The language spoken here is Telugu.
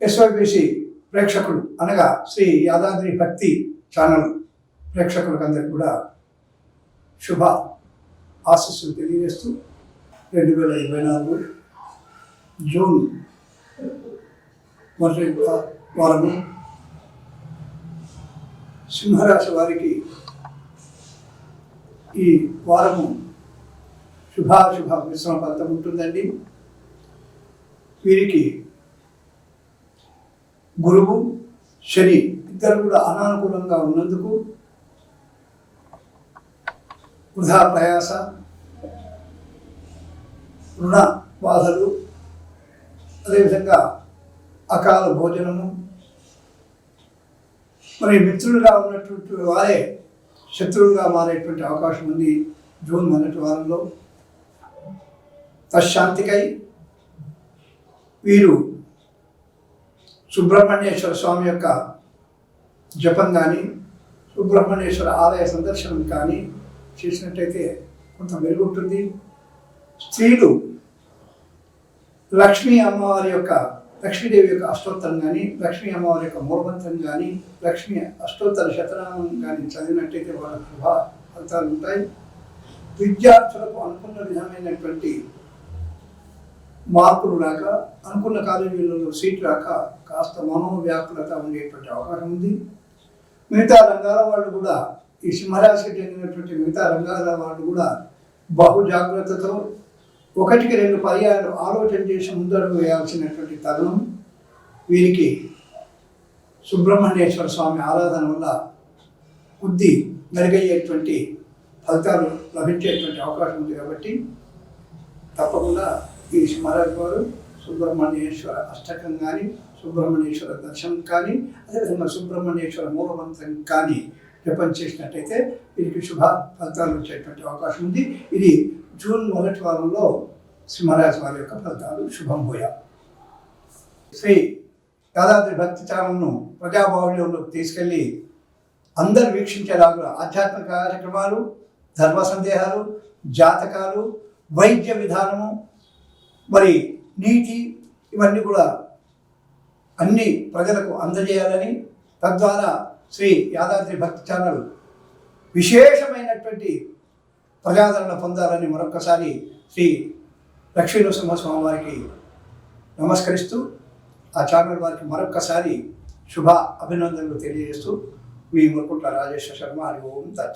ఎస్వైబిసి ప్రేక్షకులు అనగా శ్రీ యాదాద్రి భక్తి ఛానల్ ప్రేక్షకులకు అందరికీ కూడా శుభ ఆశీస్సులు తెలియజేస్తూ రెండు వేల ఇరవై నాలుగు జూన్ మొదటి వారము సింహరాశి వారికి ఈ వారము శుభాశుభ మిశ్రమ ఫలితం ఉంటుందండి. వీరికి గురువు శని ఇద్దరు కూడా అనానుకూలంగా ఉన్నందుకు వృధా ప్రయాస రుణ బాధలు అదేవిధంగా అకాల భోజనము. మరి మిత్రులుగా ఉన్నటువంటి వారే శత్రువులుగా మారేటువంటి అవకాశం ఉంది జూన్ మొదటి వారంలో. తశ్శాంతికై వీరు సుబ్రహ్మణ్యేశ్వర స్వామి యొక్క జపం కానీ సుబ్రహ్మణ్యేశ్వర ఆలయ సందర్శనం కానీ చేసినట్టయితే కొంత మెరుగుంటుంది. స్త్రీలు లక్ష్మీ అమ్మవారి యొక్క లక్ష్మీదేవి యొక్క అష్టోత్తరం కానీ లక్ష్మీ అమ్మవారి యొక్క మూలమంత్రం కానీ లక్ష్మీ అష్టోత్తర శతనామం కానీ చదివినట్టయితే వాళ్ళ శుభ ఫలితాలు ఉంటాయి. విద్యార్థులకు అనుకున్న విధమైనటువంటి మార్పులు రాక అనుకున్న కాలేజీలలో సీట్ రాక కాస్త మనోవ్యాకులత ఉండేటువంటి అవకాశం ఉంది. మిగతా రంగాల వాళ్ళు కూడా ఈ సింహరాశికి చెందినటువంటి మిగతా రంగాల వాళ్ళు కూడా బహు జాగ్రత్తతో ఒకటికి రెండు పర్యాయాలు ఆలోచన చేసి ముందడుగు వేయాల్సినటువంటి తరుణం. వీరికి సుబ్రహ్మణ్యేశ్వర స్వామి ఆరాధన వల్ల బుద్ధి మెరుగయ్యేటువంటి ఫలితాలు లభించేటువంటి అవకాశం ఉంది కాబట్టి తప్పకుండా ఈ సింహరాజు వారు సుబ్రహ్మణ్యేశ్వర అష్టకం కానీ సుబ్రహ్మణ్యేశ్వర దర్శనం కానీ అదేవిధంగా సుబ్రహ్మణ్యేశ్వర మూలమంత్రం కానీ జపం చేసినట్టయితే వీరికి శుభ ఫలితాలు వచ్చేటువంటి అవకాశం ఉంది. ఇది జూన్ మొదటి వారంలో సింహరాజు వారి యొక్క ఫలితాలు శుభం పోయా. శ్రీ యాదాద్రి భక్తి ఛానల్ను ప్రజాబాహుళ్యంలోకి తీసుకెళ్ళి అందరు వీక్షించేలాగా ఆధ్యాత్మిక కార్యక్రమాలు ధర్మ సందేహాలు జాతకాలు వైద్య విధానము మరి నీటి ఇవన్నీ కూడా అన్ని ప్రజలకు అందజేయాలని తద్వారా శ్రీ యాదాద్రి భక్తి ఛానల్ విశేషమైనటువంటి ప్రజాదరణ పొందాలని మరొక్కసారి శ్రీ లక్ష్మీ నరసింహస్వామి వారికి నమస్కరిస్తూ ఆ ఛానల్ వారికి మరొక్కసారి శుభ అభినందనలు తెలియజేస్తూ మీ మురుకుంట్ల రాజేశ్వర శర్మ హరి ఓం దచ్చ